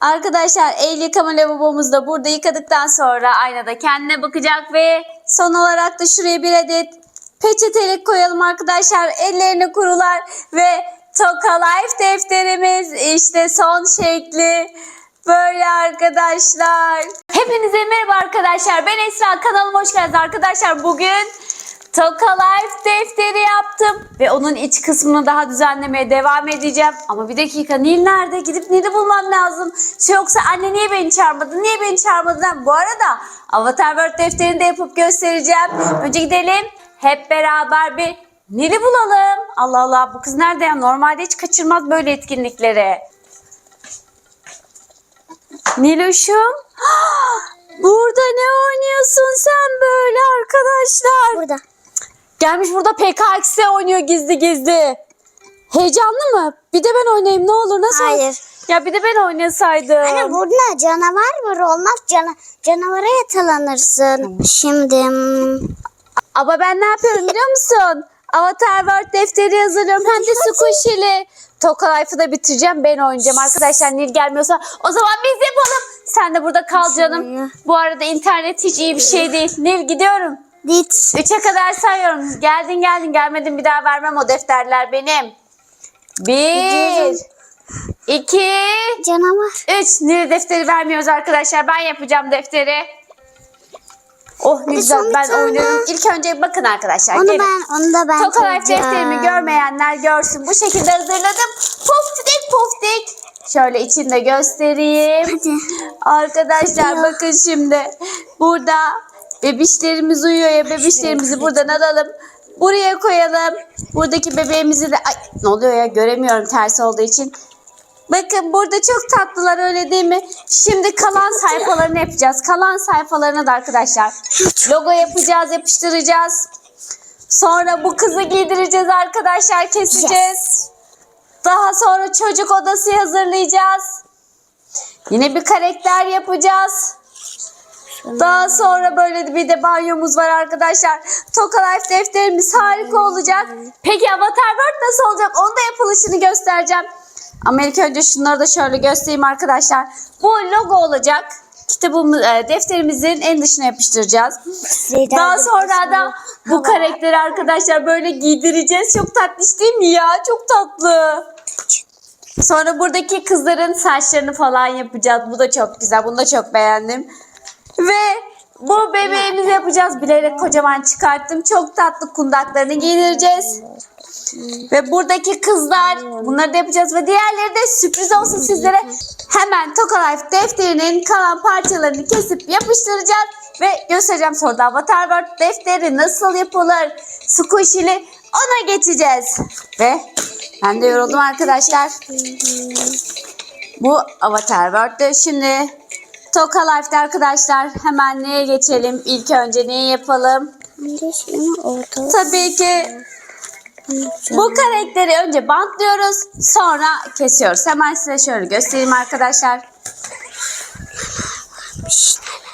Arkadaşlar el yıkama lavabomuz da burada yıkadıktan sonra aynada kendine bakacak ve son olarak da şuraya bir adet peçetelik koyalım arkadaşlar. Ellerini kurular ve Toka Life defterimiz işte son şekli böyle arkadaşlar. Hepinize merhaba arkadaşlar. Ben Esra kanalıma hoş geldiniz arkadaşlar. Bugün Toka Life defteri yaptım ve onun iç kısmını daha düzenlemeye devam edeceğim. Ama bir dakika Nil nerede? Gidip Nil'i bulmam lazım. Şey yoksa anne niye beni çağırmadın? Niye beni çağırmadın? Bu arada Avatar World defterini de yapıp göstereceğim. Önce gidelim hep beraber bir Nil'i bulalım. Allah Allah bu kız nerede ya? Normalde hiç kaçırmaz böyle etkinlikleri. Niloş'um. Burada ne oynuyorsun sen böyle arkadaşlar? Burada. Gelmiş burada PKX oynuyor gizli gizli. Heyecanlı mı? Bir de ben oynayayım ne olur nasıl? Hayır. Ya bir de ben oynasaydım. Anne burada canavar var olmaz. Cana canavara yakalanırsın. Şimdi hmm, Ama ben ne yapıyorum biliyor musun? Avatar World defteri hazırlıyorum. Hem de Squishy'li. Toka Life'ı da bitireceğim. Ben oynayacağım arkadaşlar. Nil gelmiyorsa o zaman biz yapalım. Sen de burada kal canım. Bu arada internet hiç iyi bir şey değil. Nil gidiyorum. Dit. Üçe kadar sayıyorum. Geldin geldin gelmedin bir daha vermem o defterler benim. Bir, iki, Canavar. üç. Nil defteri vermiyoruz arkadaşlar. Ben yapacağım defteri. Oh ne Hadi güzel son bir ben tane. oynarım. İlk önce bakın arkadaşlar. Onu gelin. ben onu da ben Toka Life koyacağım. defterimi görmeyenler görsün. Bu şekilde hazırladım. Puftik puftik. Şöyle içinde göstereyim. Hadi. Arkadaşlar bakın şimdi. Burada bebişlerimiz uyuyor ya bebişlerimizi buradan alalım. Buraya koyalım. Buradaki bebeğimizi de ay ne oluyor ya göremiyorum tersi olduğu için. Bakın burada çok tatlılar öyle değil mi? Şimdi kalan sayfalarını yapacağız. Kalan sayfalarına da arkadaşlar logo yapacağız, yapıştıracağız. Sonra bu kızı giydireceğiz arkadaşlar, keseceğiz. Daha sonra çocuk odası hazırlayacağız. Yine bir karakter yapacağız. Daha sonra böyle bir de banyomuz var arkadaşlar. Toka Life defterimiz harika olacak. Peki Avatar World nasıl olacak? Onun da yapılışını göstereceğim. Ama ilk önce şunları da şöyle göstereyim arkadaşlar. Bu logo olacak. Kitabımız, e, defterimizin en dışına yapıştıracağız. Daha sonra da bu karakteri arkadaşlar böyle giydireceğiz. Çok tatlış değil mi ya? Çok tatlı. Sonra buradaki kızların saçlarını falan yapacağız. Bu da çok güzel. Bunu da çok beğendim. Ve bu bebeğimizi yapacağız. Bilerek kocaman çıkarttım. Çok tatlı kundaklarını giydireceğiz. Ve buradaki kızlar bunları da yapacağız ve diğerleri de sürpriz olsun sizlere. Hemen Toka Life defterinin kalan parçalarını kesip yapıştıracağız ve göstereceğim sonra Avatar World defteri nasıl yapılır squishy'li ona geçeceğiz. Ve ben de yoruldum arkadaşlar. Bu Avatar World'de şimdi Toka Life'de arkadaşlar hemen neye geçelim? İlk önce neyi yapalım? Tabii ki bu karakteri önce bantlıyoruz, sonra kesiyoruz. Hemen size şöyle göstereyim arkadaşlar.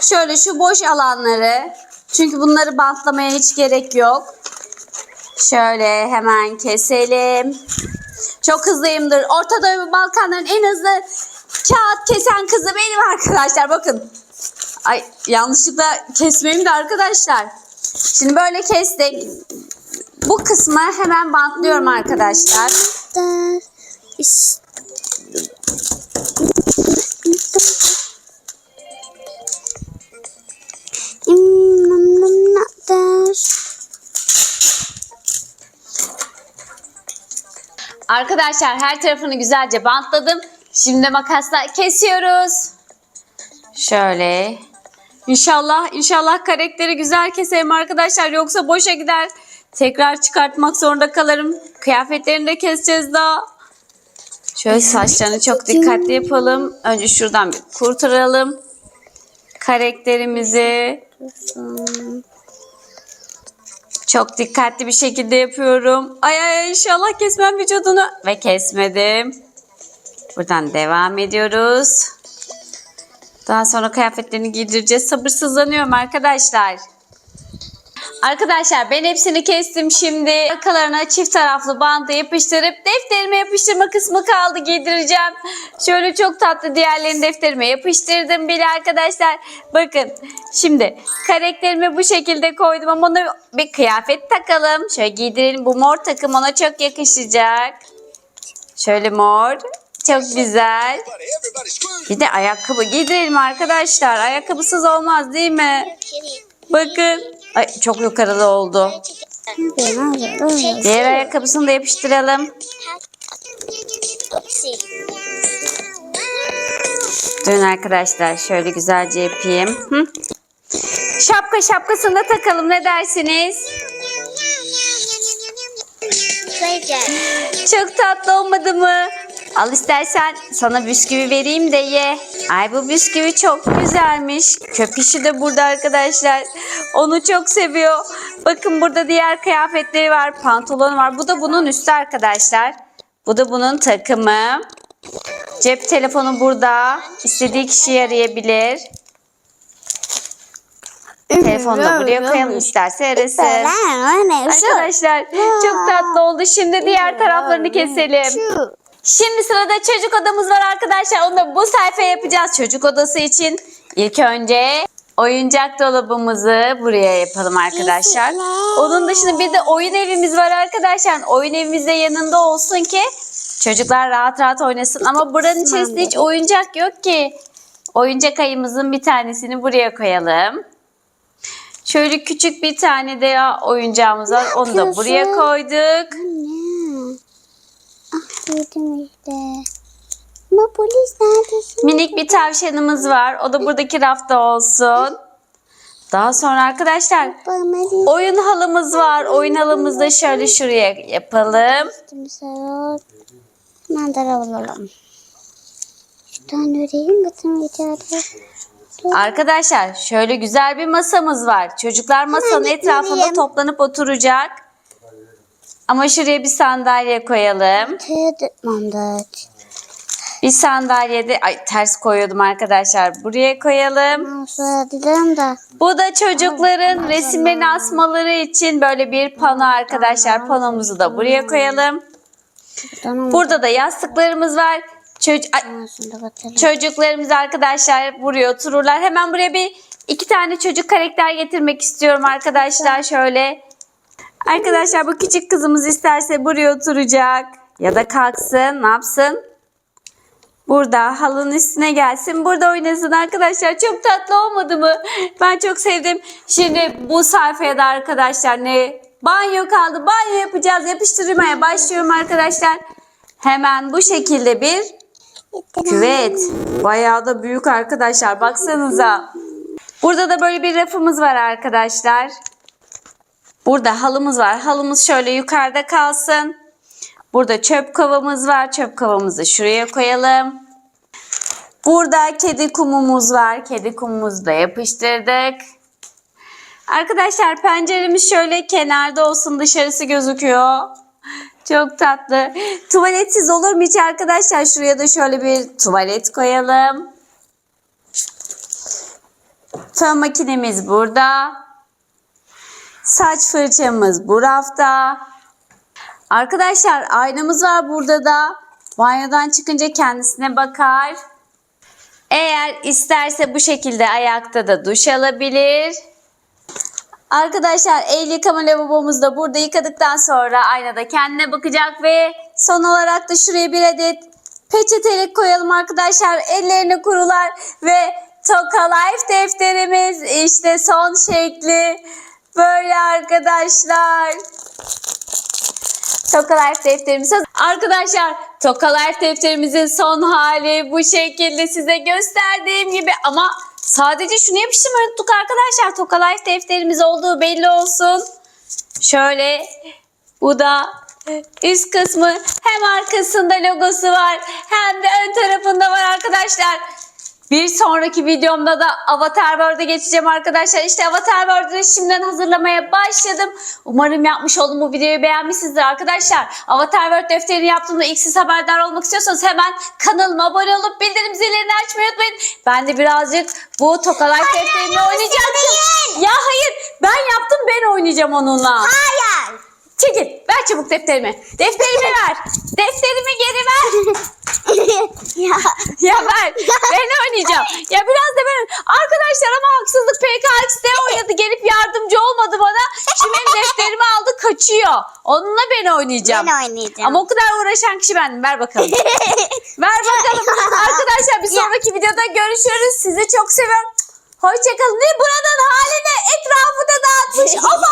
Şöyle şu boş alanları, çünkü bunları bantlamaya hiç gerek yok. Şöyle hemen keselim. Çok hızlıyımdır. Orta Doğu ve Balkanların en hızlı kağıt kesen kızı benim arkadaşlar. Bakın. Ay yanlışlıkla kesmeyeyim de arkadaşlar. Şimdi böyle kestik. Bu kısmı hemen bantlıyorum arkadaşlar. Arkadaşlar her tarafını güzelce bantladım. Şimdi makasla kesiyoruz. Şöyle. İnşallah inşallah karakteri güzel keserim arkadaşlar yoksa boşa gider. Tekrar çıkartmak zorunda kalırım. Kıyafetlerini de keseceğiz daha. Şöyle saçlarını çok dikkatli yapalım. Önce şuradan bir kurtaralım. Karakterimizi. Çok dikkatli bir şekilde yapıyorum. Ay ay, inşallah kesmem vücudunu. Ve kesmedim. Buradan devam ediyoruz. Daha sonra kıyafetlerini giydireceğiz. Sabırsızlanıyorum arkadaşlar. Arkadaşlar ben hepsini kestim şimdi. Arkalarına çift taraflı bandı yapıştırıp defterime yapıştırma kısmı kaldı giydireceğim. Şöyle çok tatlı diğerlerini defterime yapıştırdım bile arkadaşlar. Bakın şimdi karakterimi bu şekilde koydum ama ona bir kıyafet takalım. Şöyle giydirelim. Bu mor takım ona çok yakışacak. Şöyle mor. Çok güzel. Bir de ayakkabı giydirelim arkadaşlar. Ayakkabısız olmaz değil mi? Bakın. Ay çok yukarıda oldu. Diğer ayakkabısını da yapıştıralım. Dön arkadaşlar şöyle güzelce yapayım. Hı? Şapka şapkasını da takalım ne dersiniz? Çok tatlı olmadı mı? Al istersen sana bisküvi vereyim de ye. Ay bu bisküvi çok güzelmiş. Köpüşü de burada arkadaşlar. Onu çok seviyor. Bakın burada diğer kıyafetleri var. Pantolonu var. Bu da bunun üstü arkadaşlar. Bu da bunun takımı. Cep telefonu burada. İstediği kişiyi arayabilir. Telefonu da buraya koyalım isterse arasın. Arkadaşlar çok tatlı oldu. Şimdi diğer taraflarını keselim. Şimdi sırada çocuk odamız var arkadaşlar. Onu da bu sayfa yapacağız çocuk odası için. İlk önce oyuncak dolabımızı buraya yapalım arkadaşlar. Onun dışında bir de oyun evimiz var arkadaşlar. Oyun evimiz de yanında olsun ki çocuklar rahat rahat oynasın. Ama buranın içerisinde hiç oyuncak yok ki. Oyuncak ayımızın bir tanesini buraya koyalım. Şöyle küçük bir tane de oyuncağımız var. Onu da buraya koyduk. Yedim işte. Ama polis neredesin? Minik bir tavşanımız var. O da buradaki rafta olsun. Daha sonra arkadaşlar oyun halımız var. Oyun halımızı da şöyle şuraya yapalım. Şuradan bakayım içeride. Arkadaşlar şöyle güzel bir masamız var. Çocuklar masanın etrafında toplanıp oturacak. Ama şuraya bir sandalye koyalım. Tedmandat. Bir sandalye de ay ters koyuyordum arkadaşlar. Buraya koyalım. De. Bu da çocukların resimlerini asmaları için böyle bir pano arkadaşlar. Panomuzu da buraya koyalım. Burada da yastıklarımız var. Çocuk çocuklarımız arkadaşlar buraya otururlar. Hemen buraya bir iki tane çocuk karakter getirmek istiyorum arkadaşlar şöyle. Arkadaşlar bu küçük kızımız isterse buraya oturacak. Ya da kalksın ne yapsın? Burada halının üstüne gelsin. Burada oynasın arkadaşlar. Çok tatlı olmadı mı? Ben çok sevdim. Şimdi bu sayfaya da arkadaşlar ne? Banyo kaldı. Banyo yapacağız. Yapıştırmaya başlıyorum arkadaşlar. Hemen bu şekilde bir küvet. Bayağı da büyük arkadaşlar. Baksanıza. Burada da böyle bir rafımız var arkadaşlar. Burada halımız var. Halımız şöyle yukarıda kalsın. Burada çöp kovamız var. Çöp kovamızı şuraya koyalım. Burada kedi kumumuz var. Kedi kumumuzu da yapıştırdık. Arkadaşlar penceremiz şöyle kenarda olsun dışarısı gözüküyor. Çok tatlı. Tuvaletsiz olur mu hiç arkadaşlar? Şuraya da şöyle bir tuvalet koyalım. Fön makinemiz burada. Saç fırçamız bu rafta. Arkadaşlar aynamız var burada da. Banyodan çıkınca kendisine bakar. Eğer isterse bu şekilde ayakta da duş alabilir. Arkadaşlar el yıkama lavabomuz da burada yıkadıktan sonra aynada kendine bakacak ve son olarak da şuraya bir adet peçetelik koyalım arkadaşlar. Ellerini kurular ve Toka Life defterimiz işte son şekli böyle arkadaşlar. Toka Life defterimiz. Arkadaşlar Toka Life defterimizin son hali bu şekilde size gösterdiğim gibi ama sadece şunu yapıştırmayı unuttuk arkadaşlar. Toka Life defterimiz olduğu belli olsun. Şöyle bu da üst kısmı hem arkasında logosu var hem de ön tarafında var arkadaşlar. Bir sonraki videomda da Avatar World'e geçeceğim arkadaşlar. İşte Avatar World'ü şimdiden hazırlamaya başladım. Umarım yapmış olduğum bu videoyu beğenmişsinizdir arkadaşlar. Avatar World defterini yaptığımda ilk siz haberdar olmak istiyorsanız hemen kanalıma abone olup bildirim zillerini açmayı unutmayın. Ben de birazcık bu Toka Life defterini oynayacaktım. Ya hayır Ben yaptım ben oynayacağım onunla. Hayır. Çekil. Ver çabuk defterimi. Defterimi ver. Defterimi geri ver. ya. Ya ver. Ben oynayacağım. Ya biraz da ben. Arkadaşlar ama haksızlık PKX'de oynadı. Gelip yardımcı olmadı bana. Şimdi benim defterimi aldı kaçıyor. Onunla ben oynayacağım. Ben oynayacağım. Ama o kadar uğraşan kişi bendim. Ver bakalım. Ver bakalım. Arkadaşlar bir sonraki videoda görüşürüz. Sizi çok seviyorum. Hoşçakalın. Ne buranın haline etrafı da dağıtmış. Aman